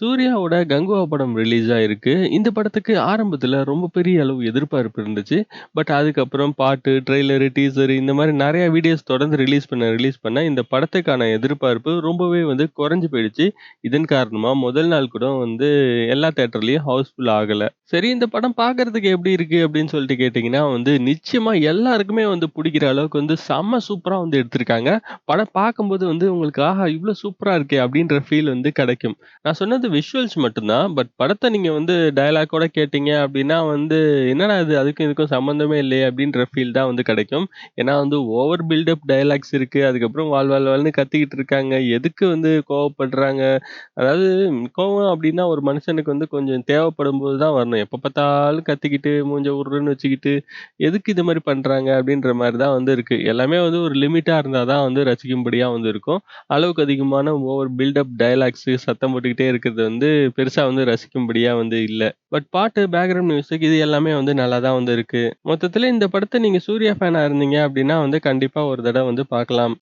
சூர்யாவோட கங்குவா படம் ரிலீஸ் ஆயிருக்கு. இந்த படத்துக்கு ஆரம்பத்தில் ரொம்ப பெரிய அளவு எதிர்பார்ப்பு இருந்துச்சு. பட் அதுக்கப்புறம் பாட்டு, ட்ரெய்லரு, டீசரு இந்த மாதிரி நிறைய வீடியோஸ் தொடர்ந்து ரிலீஸ் பண்ண, ரிலீஸ் பண்ண இந்த படத்துக்கான எதிர்பார்ப்பு ரொம்பவே வந்து குறைஞ்சு போயிடுச்சு. இதன் காரணமாக முதல் நாள் கூட வந்து எல்லா தேட்டர்லேயும் ஹவுஸ்ஃபுல் ஆகலை சரி இந்த படம் பார்க்கறதுக்கு எப்படி இருக்கு அப்படின்னு சொல்லிட்டு கேட்டிங்கன்னா வந்து நிச்சயமாக எல்லாருக்குமே வந்து பிடிக்கிற அளவுக்கு வந்து செம்ம சூப்பராக வந்து எடுத்திருக்காங்க. படம் பார்க்கும்போது வந்து உங்களுக்கு ஆஹா! இவ்வளோ சூப்பராக இருக்கே! அப்படின்ற ஃபீல் வந்து கிடைக்கும். நான் சொன்னது விஷுவல்ஸ் மட்டும்தான் பட் படத்தை நீங்கள் வந்து டயலாக்கோட கேட்டீங்க அப்படின்னா வந்து, என்னடா இது அதுக்கும் இதுக்கும் சம்மந்தமே இல்லையே! அப்படின்ற ஃபீல் தான் வந்து கிடைக்கும். ஏன்னா வந்து ஓவர் பில்டப் டயலாக்ஸ் இருக்குது அதுக்கப்புறம் வால் வால் வால்ன்னு கத்திக்கிட்டு இருக்காங்க. எதுக்கு வந்து கோவப்படுறாங்க? அதாவது கோவம் அப்படின்னா ஒரு மனுஷனுக்கு வந்து கொஞ்சம் தேவைப்படும்போது தான் வரணும். எப்போ பார்த்தாலும் கத்திக்கிட்டு, மூஞ்ச உருன்னு வச்சுக்கிட்டு, எதுக்கு இது மாதிரி பண்ணுறாங்க அப்படின்ற மாதிரி தான் வந்து இருக்குது எல்லாமே வந்து ஒரு லிமிட்டாக இருந்தால் தான் வந்து ரசிக்கும்படியாக வந்து இருக்கும். அளவுக்கு அதிகமான ஓவர் பில்டப் டயலாக்ஸு சத்தம் போட்டுக்கிட்டே இருக்கிறது வந்து பெருசா வந்து ரசிக்கும்படியா வந்து இல்ல. பட் பாட்டு, பேக்ரவுண்ட் மியூசிக் இது எல்லாமே வந்து நல்லா தான் வந்து இருக்கு. மொத்தத்துல இந்த படத்தை நீங்க சூர்யா ஃபேனா இருந்தீங்க அப்படின்னா வந்து கண்டிப்பா ஒரு தடவை வந்து பார்க்கலாம்.